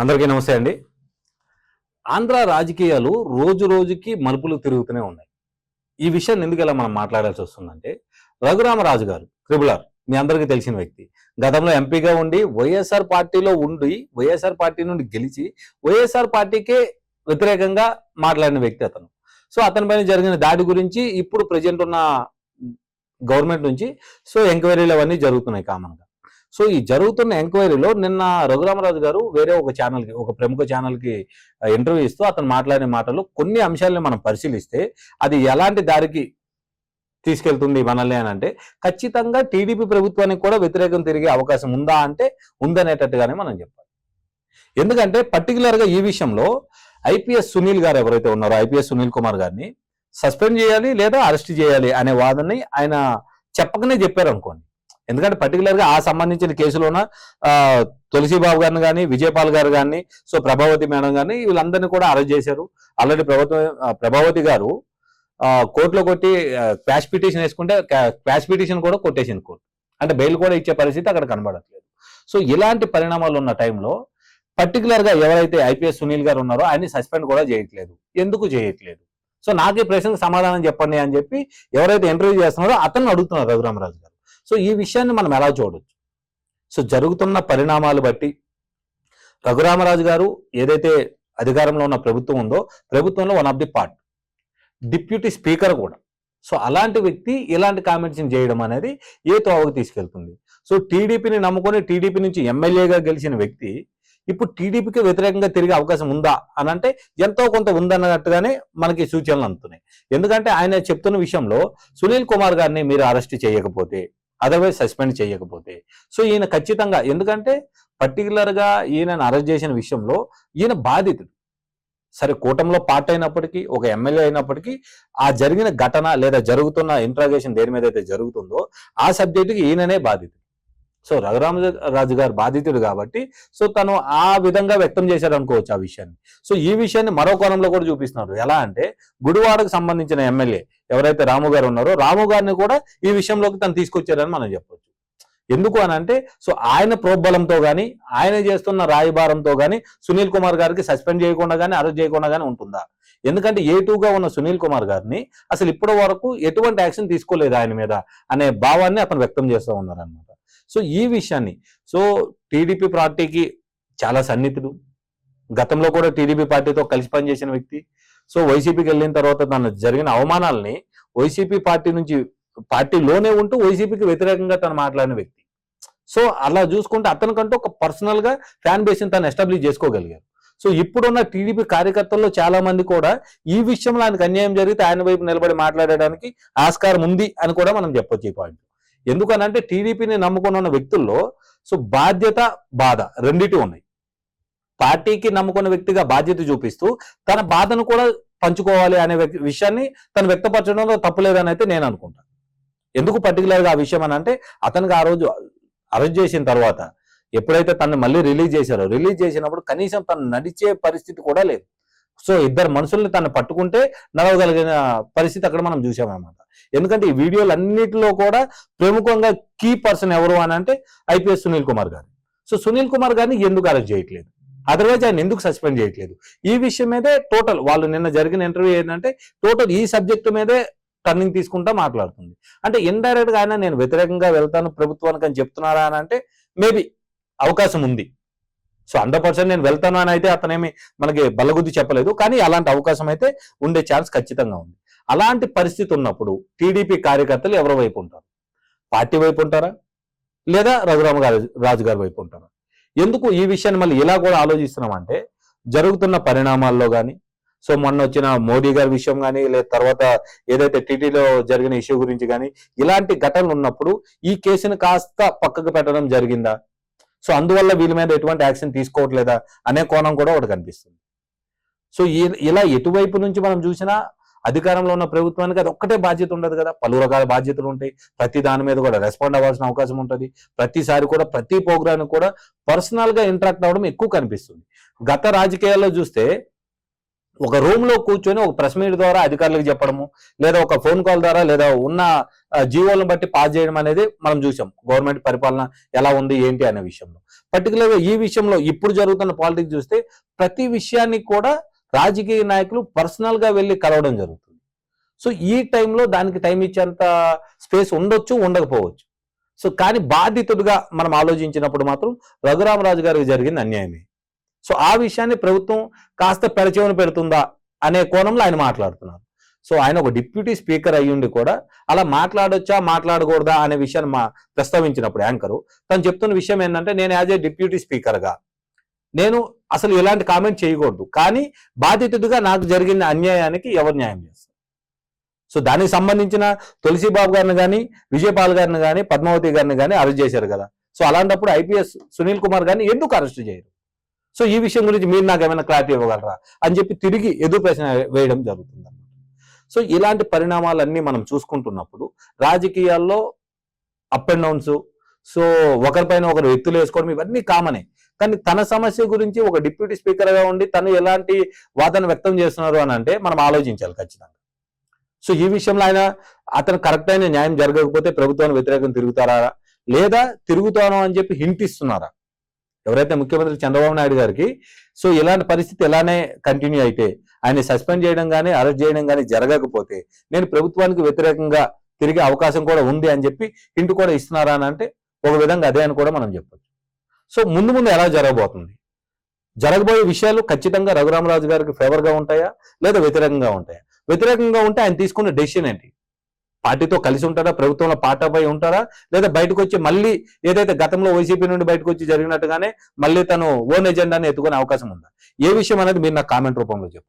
అందరికీ నమస్తే అండి. ఆంధ్ర రాజకీయాలు రోజు రోజుకి మలుపులు తిరుగుతూనే ఉన్నాయి. ఈ విషయాన్ని ఎందుకు ఇలా మనం మాట్లాడాల్సి వస్తుందంటే రఘురామరాజు గారు ట్రిబుల్ ఆర్ మీ అందరికీ తెలిసిన వ్యక్తి. గతంలో ఎంపీగా ఉండి వైఎస్ఆర్ పార్టీలో ఉండి వైఎస్ఆర్ పార్టీ నుండి గెలిచి వైఎస్ఆర్ పార్టీకే వ్యతిరేకంగా మాట్లాడిన వ్యక్తి అతను. సో అతని పైన జరిగిన దాడి గురించి ఇప్పుడు ప్రజెంట్ ఉన్న గవర్నమెంట్ నుంచి సో ఎంక్వైరీలు అవన్నీ జరుగుతున్నాయి కామన్గా. సో ఈ జరుగుతున్న ఎంక్వైరీలో నిన్న రఘురామరాజు గారు వేరే ఒక ఛానల్కి ఒక ప్రముఖ ఛానల్కి ఇంటర్వ్యూ ఇస్తూ అతను మాట్లాడిన మాటలు కొన్ని అంశాలను మనం పరిశీలిస్తే అది ఎలాంటి దారికి తీసుకెళ్తుంది మనల్ని అని అంటే ఖచ్చితంగా టీడీపీ ప్రభుత్వానికి కూడా వ్యతిరేకం తిరిగే అవకాశం ఉందా అంటే ఉందనేటట్టుగానే మనం చెప్పాలి. ఎందుకంటే పర్టికులర్గా ఈ విషయంలో ఐపీఎస్ సునీల్ గారు ఎవరైతే ఉన్నారో ఐపీఎస్ సునీల్ కుమార్ గారిని సస్పెండ్ చేయాలి లేదా అరెస్ట్ చేయాలి అనే వాదనని ఆయన చెప్పకనే చెప్పారు అనుకోండి ఎందుకంటే పర్టికులర్గా ఆ సంబంధించిన కేసులోన ఆ, తులసిబాబు గారిని కానీ విజయపాల్ గారు కానీ సో ప్రభావతి మేడం గారిని వీళ్ళందరినీ కూడా అరెస్ట్ చేశారు. ఆల్రెడీ ప్రభుత్వం ప్రభావతి గారు కోర్టులో కొట్టి క్యాష్ పిటిషన్ వేసుకుంటే క్యాష్ పిటిషన్ కూడా కొట్టేసింది కోర్టు. అంటే బెయిల్ కూడా ఇచ్చే పరిస్థితి అక్కడ కనబడట్లేదు. సో ఇలాంటి పరిణామాలు ఉన్న టైంలో పర్టికులర్గా ఎవరైతే ఐపీఎస్ సునీల్ గారు ఉన్నారో ఆయన్ని సస్పెండ్ కూడా చేయట్లేదు. ఎందుకు చేయట్లేదు? సో నాకు ఈ ప్రశ్నకు సమాధానం చెప్పండి అని చెప్పి ఎవరైతే ఇంటర్వ్యూ చేస్తున్నారో అతను అడుగుతున్నారు రఘురామరాజు గారు. సో ఈ విషయాన్ని మనం ఎలా చూడొచ్చు? సో జరుగుతున్న పరిణామాలు బట్టి రఘురామరాజు గారు ఏదైతే అధికారంలో ఉన్న ప్రభుత్వం ఉందో ప్రభుత్వంలో one of the part deputy speaker కూడా. సో అలాంటి వ్యక్తి ఇలాంటి కామెంట్స్ని చేయడం అనేది ఏ తోవకు తీసుకెళ్తుంది? సో టీడీపీని నమ్ముకొని టీడీపీ నుంచి ఎమ్మెల్యేగా గెలిచిన వ్యక్తి ఇప్పుడు టీడీపీకి వ్యతిరేకంగా తిరిగే అవకాశం ఉందా అని అంటే ఎంతో కొంత ఉందన్నట్టుగానే మనకి సూచనలు అందుతున్నాయి. ఎందుకంటే ఆయన చెప్తున్న విషయంలో సునీల్ కుమార్ గారిని మీరు అరెస్ట్ చేయకపోతే అదర్వైజ్ సస్పెండ్ చేయకపోతే. సో ఈయన ఖచ్చితంగా ఎందుకంటే పర్టికులర్గా ఈయనను అరెస్ట్ చేసిన విషయంలో ఈయన బాధితుడు. సరే కూటమిలో పార్ట్ అయినప్పటికీ ఒక ఎమ్మెల్యే అయినప్పటికీ ఆ జరిగిన ఘటన లేదా జరుగుతున్న ఇంట్రాగేషన్ దేని మీద అయితే జరుగుతుందో ఆ సబ్జెక్టుకి ఈయననే బాధితుడు. సో రఘురామ రాజు గారు బాధితుడు కాబట్టి సో తను ఆ విధంగా వ్యక్తం చేశారు అనుకోవచ్చు ఆ విషయాన్ని. సో ఈ విషయాన్ని మరో కోణంలో కూడా చూపిస్తున్నారు. ఎలా అంటే గుడివాడకు సంబంధించిన ఎమ్మెల్యే ఎవరైతే రాము గారు ఉన్నారో రాము గారిని కూడా ఈ విషయంలోకి తను తీసుకొచ్చారని మనం చెప్పొచ్చు. ఎందుకు అని అంటే సో ఆయన ప్రోబలంతో కానీ ఆయన చేస్తున్న రాయబారంతో కానీ సునీల్ కుమార్ గారికి సస్పెండ్ చేయకుండా కానీ అరెస్ట్ చేయకుండా కానీ ఉంటుందా? ఎందుకంటే ఏ టూగా ఉన్న సునీల్ కుమార్ గారిని అసలు ఇప్పటి వరకు ఎటువంటి యాక్షన్ తీసుకోలేదు ఆయన మీద అనే భావాన్ని అతను వ్యక్తం చేస్తూ ఉన్నారనమాట సో ఈ విషయాన్ని సో టీడీపీ పార్టీకి చాలా సన్నిహితుడు. గతంలో కూడా టీడీపీ పార్టీతో కలిసి పనిచేసిన వ్యక్తి. సో వైసీపీకి వెళ్ళిన తర్వాత తను జరిగిన అవమానాలని వైసీపీ పార్టీ నుంచి పార్టీలోనే ఉంటూ వైసీపీకి వ్యతిరేకంగా తను మాట్లాడిన వ్యక్తి. సో అలా చూసుకుంటే అతనికంటూ ఒక పర్సనల్గా ఫ్యాన్ బేస్ని తను ఎస్టాబ్లిష్ చేసుకోగలిగారు. సో ఇప్పుడున్న టీడీపీ కార్యకర్తల్లో చాలా మంది కూడా ఈ విషయంలో ఆయనకు అన్యాయం జరిగితే ఆయన వైపు నిలబడి మాట్లాడడానికి ఆస్కారం ఉంది అని కూడా మనం చెప్పొచ్చు ఈ పాయింట్. ఎందుకనంటే టీడీపీని నమ్ముకుని ఉన్న వ్యక్తుల్లో సో బాధ్యత బాధ రెండిటి ఉన్నాయి. పార్టీకి నమ్ముకున్న వ్యక్తిగా బాధ్యత చూపిస్తూ తన బాధను కూడా పంచుకోవాలి అనే విషయాన్ని తను వ్యక్తపరచడంలో తప్పులేదని అయితే నేను అనుకుంటాను ఎందుకు పర్టికులర్గా ఆ విషయం అని అంటే అతనికి ఆ రోజు అరెస్ట్ చేసిన తర్వాత ఎప్పుడైతే తను మళ్ళీ రిలీజ్ చేశారో రిలీజ్ చేసినప్పుడు కనీసం తను నడిచే పరిస్థితి కూడా లేదు. సో ఇద్దరు మనుషుల్ని తను పట్టుకుంటే నడవగలిగిన పరిస్థితి అక్కడ మనం చూసామన్నమాట. ఎందుకంటే ఈ వీడియోలు అన్నిటిలో కూడా ప్రముఖంగా కీ పర్సన్ ఎవరు అని అంటే ఐపీఎస్ సునీల్ కుమార్ గారు. సో సునీల్ కుమార్ గారిని ఎందుకు అరెస్ట్ చేయట్లేదు? అదర్వైజ్ ఆయన ఎందుకు సస్పెండ్ చేయట్లేదు? ఈ విషయం మీదే టోటల్ వాళ్ళు నిన్న జరిగిన ఇంటర్వ్యూ ఏంటంటే టోటల్ ఈ సబ్జెక్ట్ మీదే టర్నింగ్ తీసుకుంటా మాట్లాడుతుంది. అంటే ఇండైరెక్ట్గా ఆయన నేను వ్యతిరేకంగా వెళ్తాను ప్రభుత్వానికి అని చెప్తున్నారా అని అంటే మేబీ అవకాశం ఉంది. సో హండ్రెడ్ పర్సెంట్ నేను వెళ్తాను అని అయితే అతనేమి మనకి బలగుద్ది చెప్పలేదు. కానీ అలాంటి అవకాశం అయితే ఉండే ఛాన్స్ ఖచ్చితంగా ఉంది. అలాంటి పరిస్థితి ఉన్నప్పుడు టీడీపీ కార్యకర్తలు ఎవరి వైపు ఉంటారు? పార్టీ వైపు ఉంటారా? లేదా రఘురామ గారి రాజు గారి వైపు ఉంటారా? ఎందుకు ఈ విషయాన్ని మళ్ళీ ఇలా కూడా ఆలోచిస్తున్నామంటే జరుగుతున్న పరిణామాల్లో కానీ సో మొన్న వచ్చిన మోడీ గారి విషయం కానీ లేదా తర్వాత ఏదైతే టీటీలో జరిగిన ఇష్యూ గురించి కానీ ఇలాంటి ఘటనలు ఉన్నప్పుడు ఈ కేసును కాస్త పక్కకు పెట్టడం జరిగిందా? సో అందువల్ల వీళ్ళ మీద ఎటువంటి యాక్షన్ తీసుకోవట్లేదా? అనే కోణం కూడా ఒకటి కనిపిస్తుంది. సో ఇలా ఎటువైపు నుంచి మనం చూసినా అధికారంలో ఉన్న ప్రభుత్వానికి అది ఒక్కటే బాధ్యత ఉండదు కదా. పలు రకాల బాధ్యతలు ఉంటాయి. ప్రతి దాని మీద కూడా రెస్పాండ్ అవ్వాల్సిన అవకాశం ఉంటుంది. ప్రతిసారి కూడా ప్రతి ప్రోగ్రామ్ కూడా పర్సనల్గా ఇంటరాక్ట్ అవ్వడం ఎక్కువ కనిపిస్తుంది. గత రాజకీయాల్లో చూస్తే ఒక రూమ్లో కూర్చొని ఒక ప్రెస్ మీట్ ద్వారా అధికారులకు చెప్పడము లేదా ఒక ఫోన్ కాల్ ద్వారా లేదా ఉన్న జీవోలను బట్టి పాస్ చేయడం అనేది మనం చూసాం. గవర్నమెంట్ పరిపాలన ఎలా ఉంది ఏంటి అనే విషయంలో. పర్టికులర్గా ఈ విషయంలో ఇప్పుడు జరుగుతున్న పాలిటిక్స్ చూస్తే ప్రతి విషయాన్ని కూడా రాజకీయ నాయకులు పర్సనల్గా వెళ్ళి కలవడం జరుగుతుంది. సో ఈ టైంలో దానికి టైం ఇచ్చేంత స్పేస్ ఉండొచ్చు ఉండకపోవచ్చు. సో కానీ బాధితుడిగా మనం ఆలోచించినప్పుడు మాత్రం రఘురామరాజు గారికి జరిగింది అన్యాయమే. సో ఆ విషయాన్ని ప్రభుత్వం కాస్త పెడచెవిన పెడుతుందా అనే కోణంలో ఆయన మాట్లాడుతున్నారు. సో ఆయన ఒక డిప్యూటీ స్పీకర్ అయ్యుండి కూడా అలా మాట్లాడొచ్చా మాట్లాడకూడదా అనే విషయాన్ని మా ప్రస్తావించినప్పుడు యాంకరు తను చెప్తున్న విషయం ఏంటంటే నేను యాజ్ ఏ డిప్యూటీ స్పీకర్గా నేను అసలు ఎలాంటి కామెంట్ చేయకూడదు. కానీ బాధితుడిగా నాకు జరిగిన అన్యాయానికి ఎవరు న్యాయం చేస్తారు? సో దానికి సంబంధించిన తులసి బాబు గారిని కానీ విజయపాల్ గారిని కానీ పద్మావతి గారిని కానీ అరెస్ట్ చేశారు కదా. సో అలాంటప్పుడు ఐపీఎస్ సునీల్ కుమార్ గారిని ఎందుకు అరెస్ట్ చేయరు? సో ఈ విషయం గురించి మీరు నాకు ఏమైనా క్లారిటీ ఇవ్వగలరా? అని చెప్పి తిరిగి ఎదురు ప్రశ్న వేయడం జరుగుతుంది సో ఇలాంటి పరిణామాలన్నీ మనం చూసుకుంటున్నప్పుడు రాజకీయాల్లో అప్ అండ్ డౌన్స్ సో ఒకరిపైన ఒకరు వ్యక్తులు వేసుకోవడం ఇవన్నీ కామనే. కానీ తన సమస్య గురించి ఒక డిప్యూటీ స్పీకర్గా ఉండి తను ఎలాంటి వాదన వ్యక్తం చేస్తున్నారు అని అంటే మనం ఆలోచించాలి ఖచ్చితంగా. సో ఈ విషయంలో ఆయన అతను కరెక్ట్ అయిన న్యాయం జరగకపోతే ప్రభుత్వాన్ని వ్యతిరేకం తిరుగుతారా? లేదా తిరుగుతాను అని చెప్పి హింట్ ఇస్తున్నారా? ఎవరైతే ముఖ్యమంత్రి చంద్రబాబు నాయుడు గారికి సో ఇలాంటి పరిస్థితి ఎలానే కంటిన్యూ అయితే ఆయన సస్పెండ్ చేయడం కానీ అరెస్ట్ చేయడం కానీ జరగకపోతే నేను ప్రభుత్వానికి వ్యతిరేకంగా తిరిగే అవకాశం కూడా ఉంది అని చెప్పి హింట్ కూడా ఇస్తున్నారా అని అంటే ఒక విధంగా అదే అని కూడా మనం చెప్పొచ్చు. సో ముందు ముందు ఎలా జరగబోతుంది? జరగబోయే విషయాలు ఖచ్చితంగా రఘురామరాజు గారికి ఫేవర్గా ఉంటాయా? లేదా వ్యతిరేకంగా ఉంటాయా? వ్యతిరేకంగా ఉంటే ఆయన తీసుకున్న డెసిషన్ ఏంటి? పార్టీతో కలిసి ఉంటారా? ప్రభుత్వంలో పాటపై ఉంటారా? లేదా బయటకు వచ్చి మళ్ళీ ఏదైతే గతంలో వైసీపీ నుండి బయటకు వచ్చి జరిగినట్టుగానే మళ్ళీ తను ఓన్ ఎజెండాని ఎత్తుకునే అవకాశం ఉందా? ఏ విషయం అనేది మీరు నాకు కామెంట్ రూపంలో చెప్పండి.